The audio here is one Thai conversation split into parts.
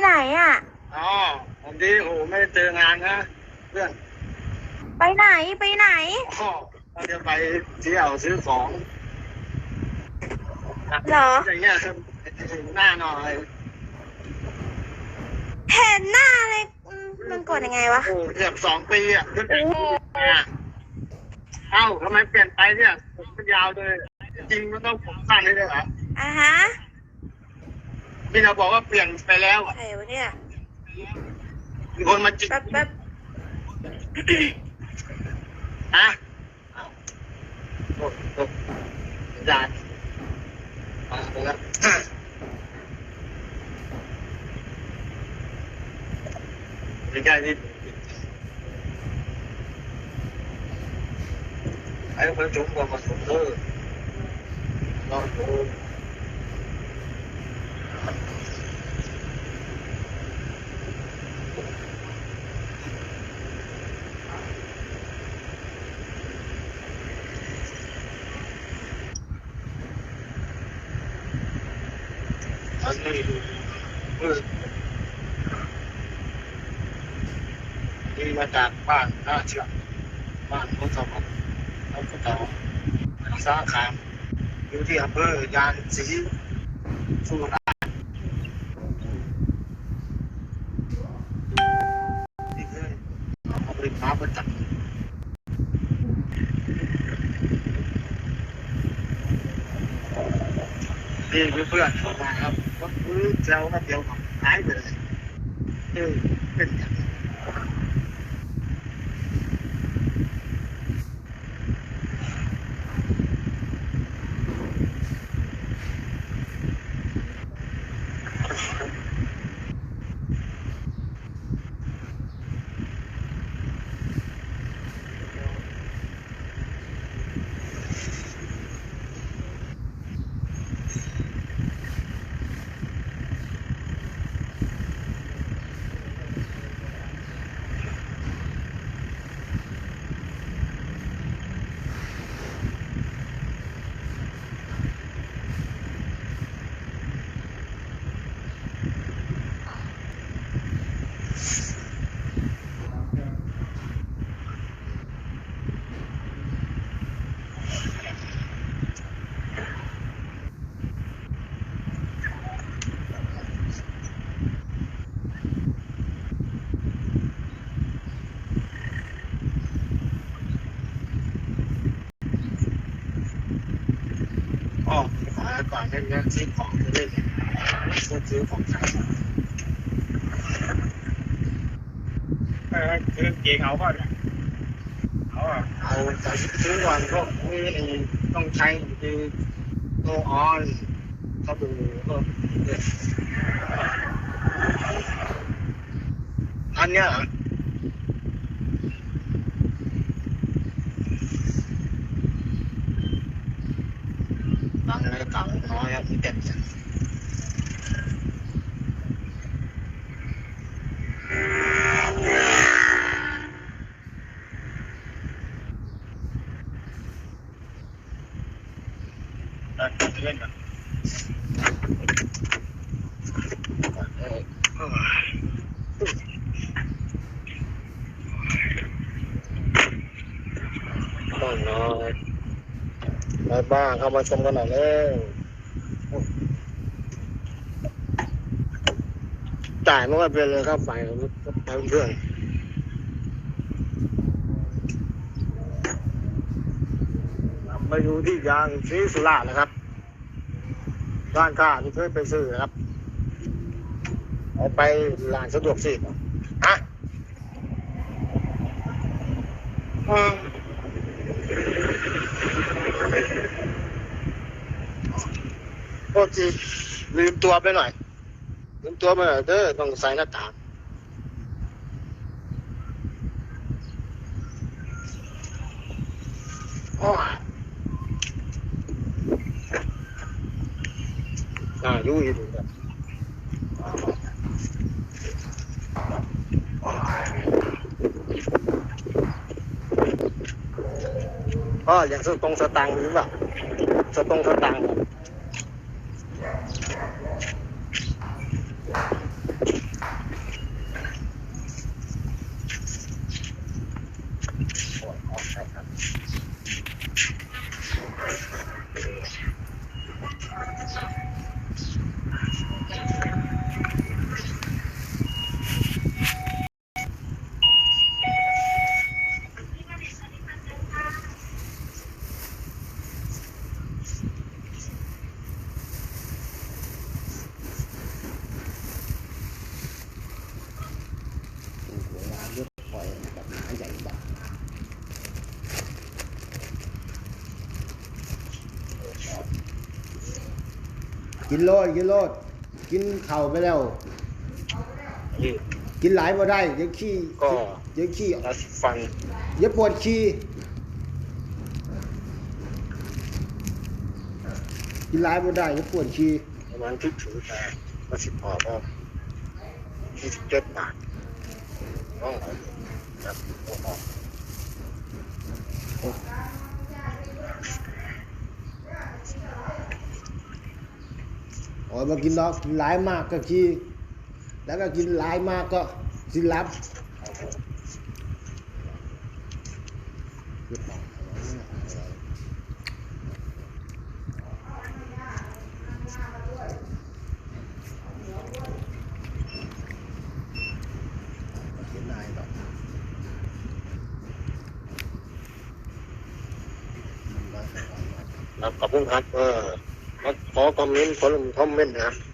ไหนอะ อ๋อวันนี้โอ้โหไม่ได้เจองานนะเพื่อนไปไหนไปไหน อ๋อเราจะไปเที่ยวซื้อของเหรอ อย่างเงี้ยถึงหน้าหน่อยเห็นหน้าเลยอืมมันกดยังไงวะ โอ้เกือบสองปีอะเพื่อนโอ้ เนี่ยเอ้าทำไมเปลี่ยนไปเนี่ยผมมันยาวเลย จริงมันต้องผมสั้นเลยเหรออะฮะ พี่เราบอกว่าเปลี่ยนไปแล้วอะใครวะเนี่ยมีคนมาจิกแป๊บแป๊บฮะโอ้โหยานมาแล้วไม่ใช่ที่ไอ้คนจุกว่ามาสุดเลยลองดู อันนี้เออนี่มาจากบ้านท่าเชือกบ้านพุทธมนต์แล้วก็ต่อสาขาอยู่ที่อำเภอยานศรีสุราษฎร์นี่คือเอาไปมาประจักษ์ นี่เพื่อนเข้ามาครับก็คือเจ้าก็เดียวหายไปเลยเออเป็นอย่างนี้ อ๋อขอ ก่อนซื้อของเล่นซื้อซื้อของใช้เออคือเก่งเอาก็เนี่ยเอาอะเอาแต่ซื้อวันก็มีต้องใช้คือโลออนสบู่ก็อันเนี้ยเหรอบางอะไรต่างน้อยที่เต็มจัง เออเล่นกัน บ้านน้อยไปบ้าเข้ามาชมกันหน่อยเลย จ่ายไม่ค่อยเป็นเลยครับไฟไปเพื่อนมาอยู่ที่ยางศรีสุรานะครับร้านค้าที่เคยไปซื้อนะครับเอาไปร้านสะดวกซื้อฮะอืมโทษทีลืมตัวไปหน่อย ตัวไปหน่อยเด้อต้องใส่หน้ากากโอ้ยน่าอยู่อีกแล้วก็อย่างสตรงสตังค์หรือเปล่าสตรงสตังค์ครับ กินโลดกินโลด กินเข่าวไปแล้วนี่กินหลายบ่ได้ เดี๋ยวขี้ก็ เดี๋ยวขี้ยาสีฟันเดี๋ยวปวดขี้กินหลายบ่ได้เดี๋ยวปวดขี้ประมาณที่ถือแต่มาสิบพอก็ยี่สิบเจ็ดบาทต้องเอาแบบเอาออก อยมากินดอกกินหลายมากก็ขี้แล้วก็กินหลายมากก็สิรับครับขอบคุณครับเออ ขอคอมเมนต์ขอลงคอมเมนต์นะครับครับ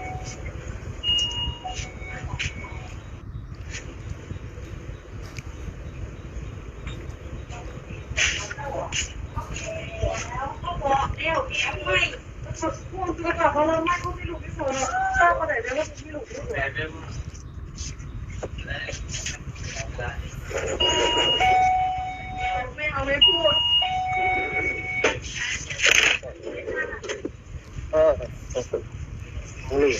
เออนี่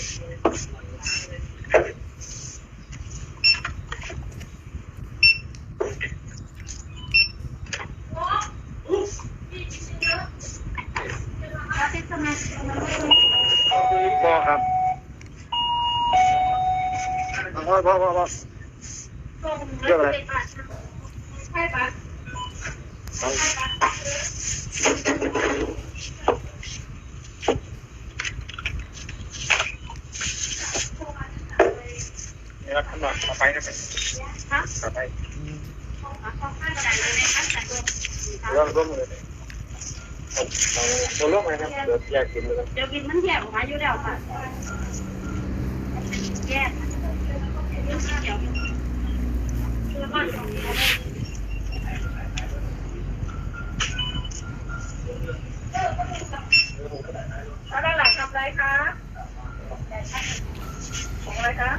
พ่อครับพ่อพ่อพ่อพ่อเรื่องอะไร เดี๋ยวทำหน่อยต่อไปนะเป็นต่อไปเรื่องร่วมเลยเราร่วมเลยครับเดี๋ยวแยกกินเลยครับเดี๋ยวบินมันแยกออกมาอยู่แล้วค่ะแยกเดี๋ยวเดี๋ยวก็เดี๋ยว แล้วด้านหลังทำ อะไรคะของอะไรคะ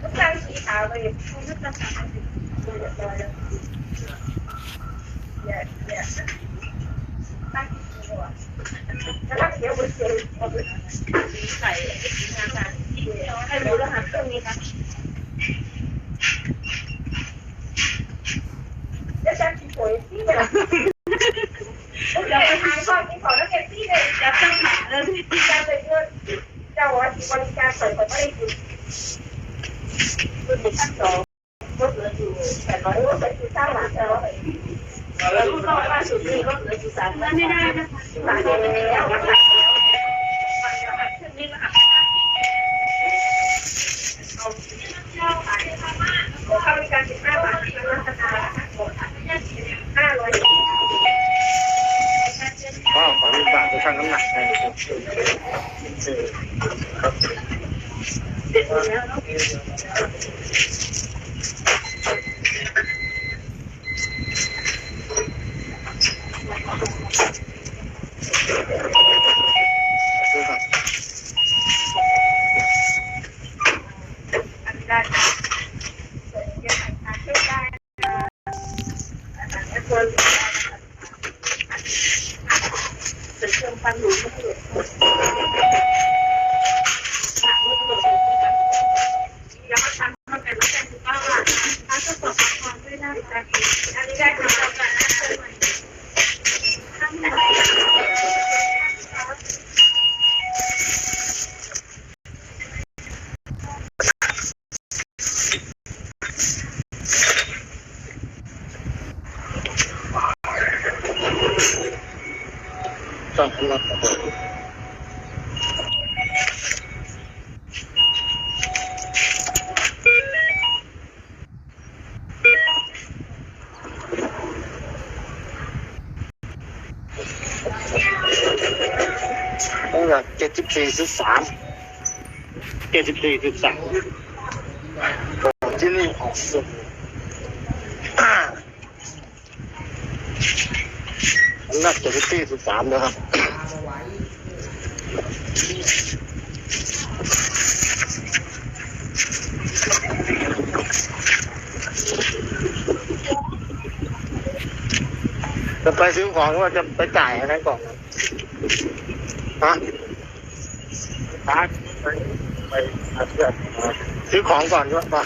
ทุกครั้งสีขาวเลยทุกครั้งสีขาวเรียบร้อยแล้วเนี่ยเนี่ยตั้งกี่ตัวแล้วถ้าเนี่ยที่แบบเดี๋ยวไปทานข้าวกินของแล้วเก็บที่เลยจะตั้งหา เลยจะไปเพื่อเจ้าว่าบริการเปิดเปิดไม่ได้กินคือเป็นขั้นตอน Thank you. ชั่งน้ำหนักตั้งแต่เจ็ดสิบสี่สิบสามเจ็ดสิบสี่สิบสามที่นี่ออกสุด น้ำหนักเจ็ดสิบสี่สิบสามนะครับจะไปซื้อของหรือว่าจะไปจ่ายอะไรก่อนฮะพักไปไปซื้อของก่อนใช่ไป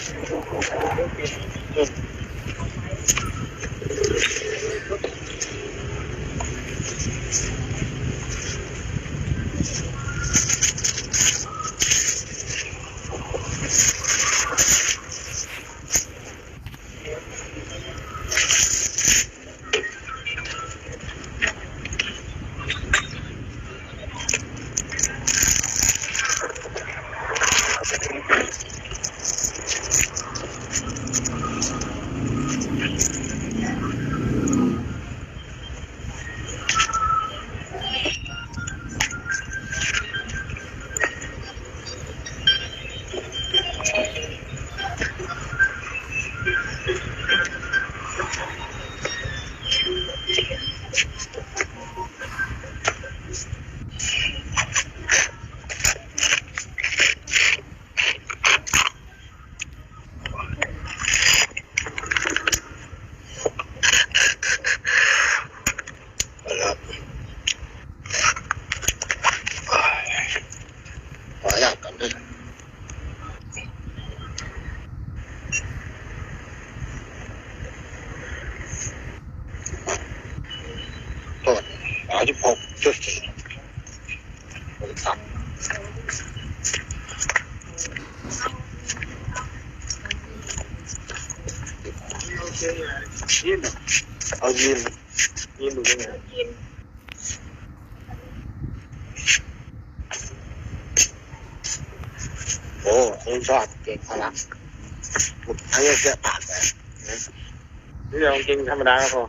นี่เรากินธรรมดาก็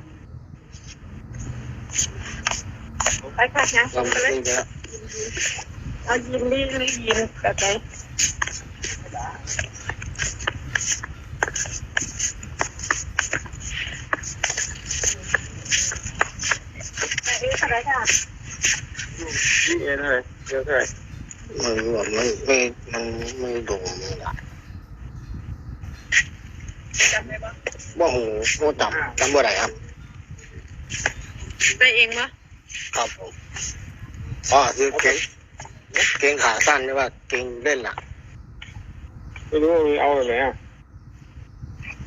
พอไปค่ะนะเราไม่ได้เยอะเอายินดีหรือยินแบบไหนอันนี้อะไรค่ะนี่เองเท่าไหร่เยอะเท่าไหร่มันแบบมันไม่มันไม่ดูมันละ จำได้ ปะว่าหูโคจำจำว่าไรครับ ได้เองปะครับผมอ๋อคือเก่งเก่งขาสั้นหรือว่าเก่งเล่นหนักไม่รู้มีเอาแบบไหนอะ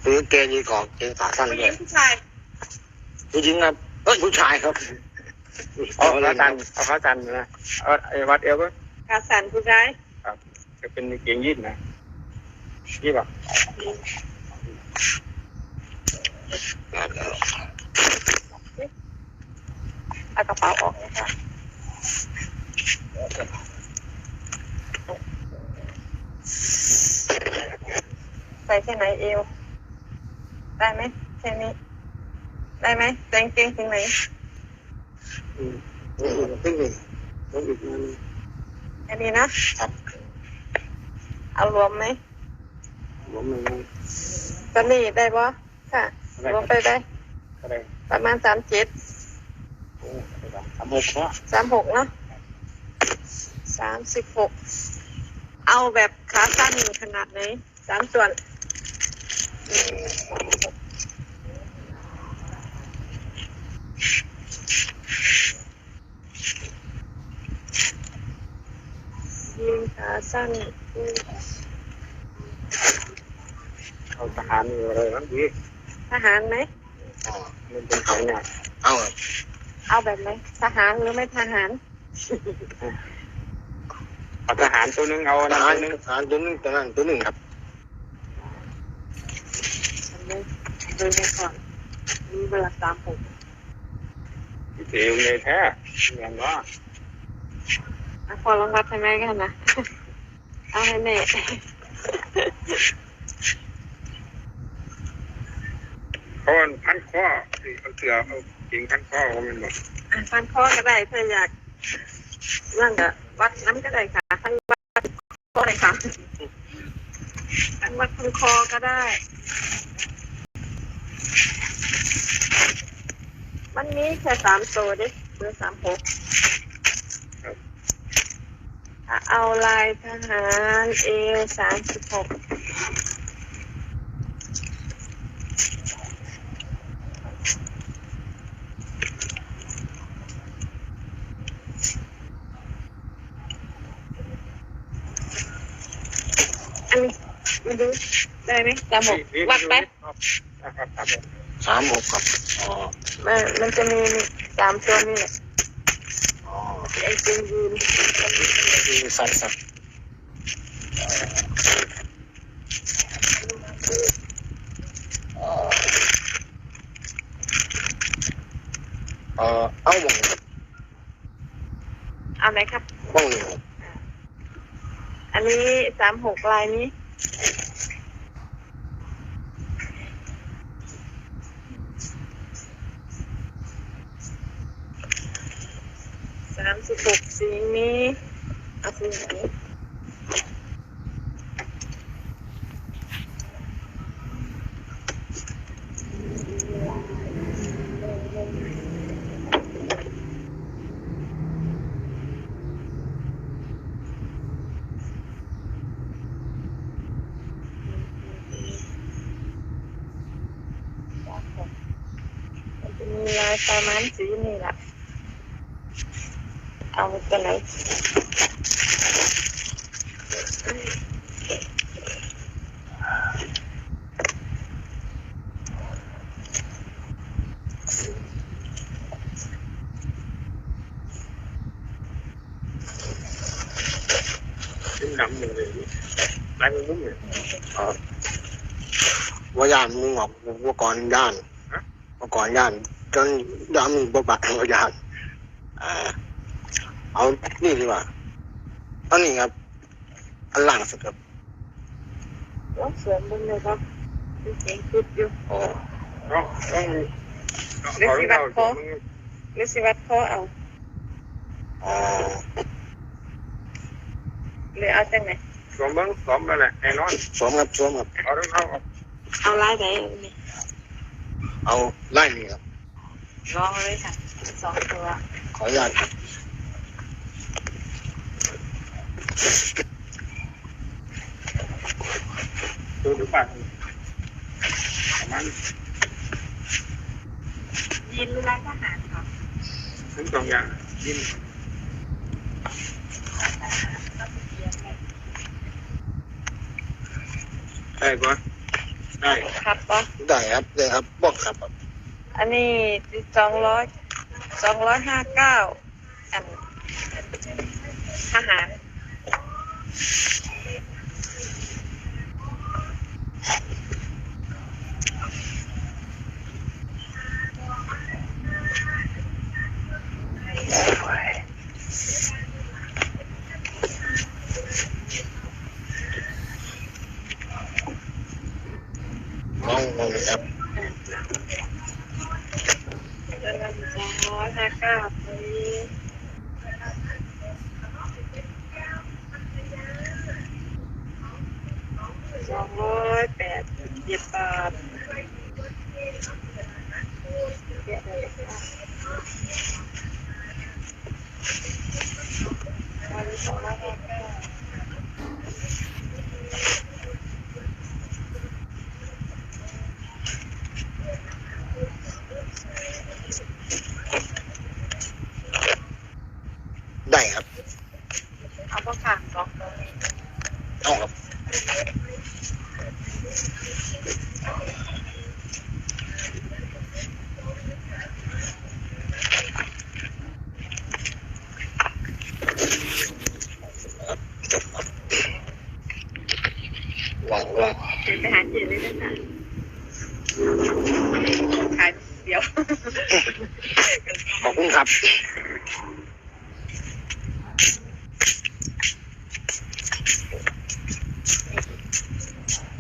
คือเก่งยีของเก่งขาสั้นผู้หด้ญิวยงผู้ชายผู้หญิงครับเอ้ยผู้ชายครับเอาขาตันเอาขาตันนะเอาไอ้วัดเอวก็กาสันผู้ชายครับจะเป็นเกียงยืดนะนี่ป่ะ เอากระเป๋าออกเลยค่ะส่แค่ไหนเอว ได้ไหมแค่นี้ ได้ไหมแต่งเกงถึงไหนอืมนี่อีกตึ้งหนึ่งต้องอีกมันแค่นี้นะครับเอารวมไหมผมมันตอนนี้ได้ปะค่ะ รวมไปได้ก็ได้ประมาณสามเจ็ดโอ้ สามหกเนาะสามหกเนาะสามสิบหกเอาแบบขาสั้นขนาดไหนสามส่วนยีนขาสั้นเอาทหารนี่อะไรนั่นดีทหารไหมอ๋อมันเป็นของเนี่ยเอา เอาแบบไหนทหารหรือไม่ทหาร เอาทหารตัวหนึงเอาทนั่นหารตัวหนึงทหารตัวหนึงตัวนั้นตัวหนึ่งครับดูดูไปก่อนมีเวลาสามหกเสียวเลยแท้เงี้ยเนาะอะพอลองวัดให้แม่กันนะ เอาให้แม่เพราะว่าพันข้อเอาเสือเอา เก่งพันข้อเอามันบอกอะฟันคอก็ได้ถ้าอยากนั่นก็วัดน้ำก็ได้ค่ะทั้งวัดคอเลยค่ะทั้งวัดทั้งคอก็ได้ มันมีแค่สามตัวดิเบอร์สามหกถ้าเอาลายทหารเอวสามสิบหก อันนี้มาดู ได้ไหมสามหกวัดไปนะครับครับผมสามหกครับอ๋อมันมันจะมีสามตัวนี่แหละอ๋อไอ้จริงยืนคือสัตว์สัตว์เอ่อเอาหมองเอาไหนครับบ้องหนึ่งอันนี้สามหกลายนี้ สามสิบหกสีนี้อาคุณหนมันจะมีลายประมาณสีนี่แหละเอาตัวไหนขึ้นดำหนึ่งเลยลายมันนุ่มเลยเอ่อว่าย่านมึงออกว่าก่อนย่านว่าก่อนย่านจนย่านมึงบ่บักว่าย่านอ่า เอานี่ดีกว่าเอานี่ครับ อันหลังสุดครับลองสวมบนเลยครับมีเสียงคุดอยู่อ๋อเอาต้องเอาเอาเอาหรือสิวัดคอเอาอ๋อหรือเอาจากไหนสวมเบิ้งสวมไปแหละแน่นอนสวมครับสวมครับเอาต้องเอาเอาลายไหนนี่เอาไล่นี่ครับลองเลยค่ะสองตัวขออนุญาตครับ ดูดูปากประมาณยินหรือลายทหารครับทั้งสองอย่างยิ้มได้ปะได้ครับปะได้ครับได้ครับบอกครับ อันนี้สองร้อยสองร้อยห้าเก้าอันทหาร Thank you. 20バーツ。Thank you.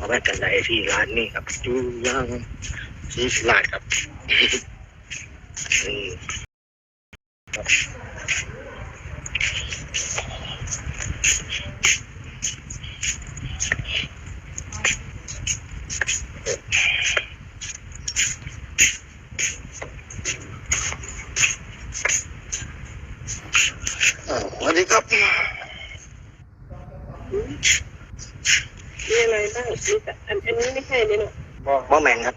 มาแวะกันได้ที่ร้านนี้ครับดูย่างสีสลาดครับอืมครับอ่าสวัสดีครับ มีอะไรบ้างมีแต่อันอันนี้ไม่ใช่เนี่ยเนาะ บ่แมงครับ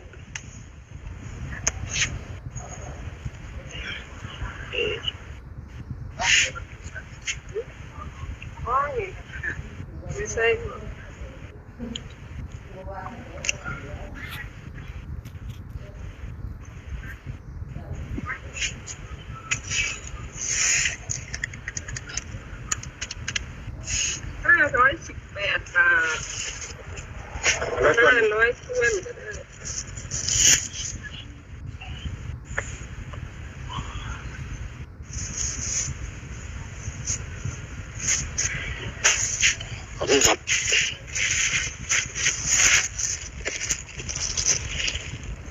อ๋อไม่ใช่ห้าร้อยสิบแปดบาท แล้วส่วน ห้าร้อยถ้วนก็ได้ ขอบคุณครับ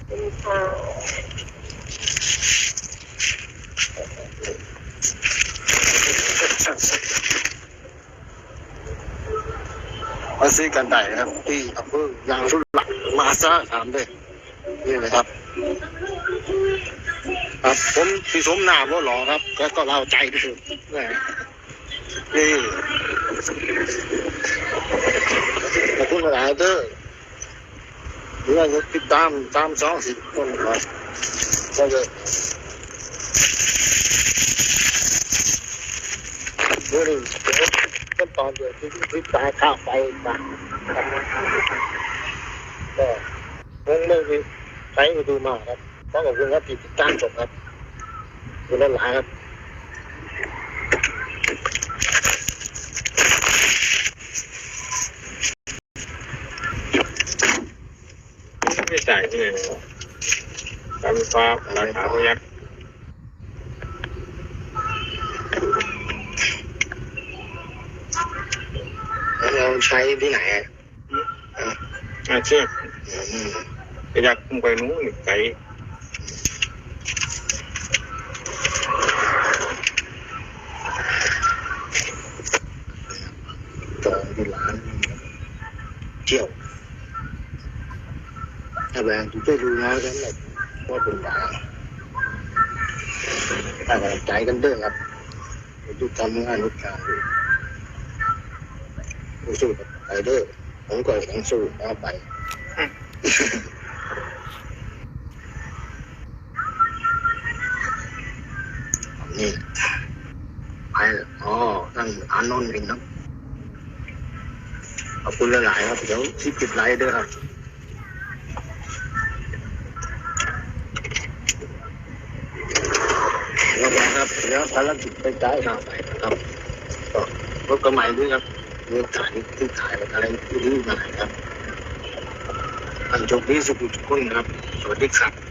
เป็นพอ มาซื้อกันได้นะครับ ที่อำเภอยางสุหลักมาซะถามเลยนี่เลยครับ ครับผมพี่ สมหนาว่าหล่อครับ แล้วก็เราใจที่สุดนี่ขอบคุณหลายเด้อเรื่องติดตามตามสองสิบคนครับก็เลยเมื่อนี้เดี๋ยวขั้นตอนเดียวที่ที่ตายข้าวไปมาก็คงไม่มีใครไปดูมาครับขอขอบคุณครับที่ติดตามชมครับ ขอบคุณหลายๆครับไม่จ่ายที่ไหนการไฟฟ้าราคาประหยัดแล้วเราใช้ที่ไหนอะอาเชื่ออืมประหยัดคุ้มไปนู้นไกล องที่ร้านเที่ยวถ้าแบงค์ทุกไปดูนะกันแบบว่าเป็นบ้าถ้าใจกันเด้อครับดูทำงานทุกการดูสู้ไปเด้อผมก็ต้องสู้เอไปนี่ไปอ๋อท่านอานนท์เองครับขอบ คุณหลายๆครับเดี๋ยวที่ปิดไลน์ด้วยครับแล้วครับเดี๋ยวภารกิจไปจ่ายหน้าไปนะครับก็พบกันใหม่ด้วยครับเรื่องถ่ายที่ถ่ายอะไรที่นี่มาครับอันจบนี้สุขุทุกคนครับ สวัสดีครับ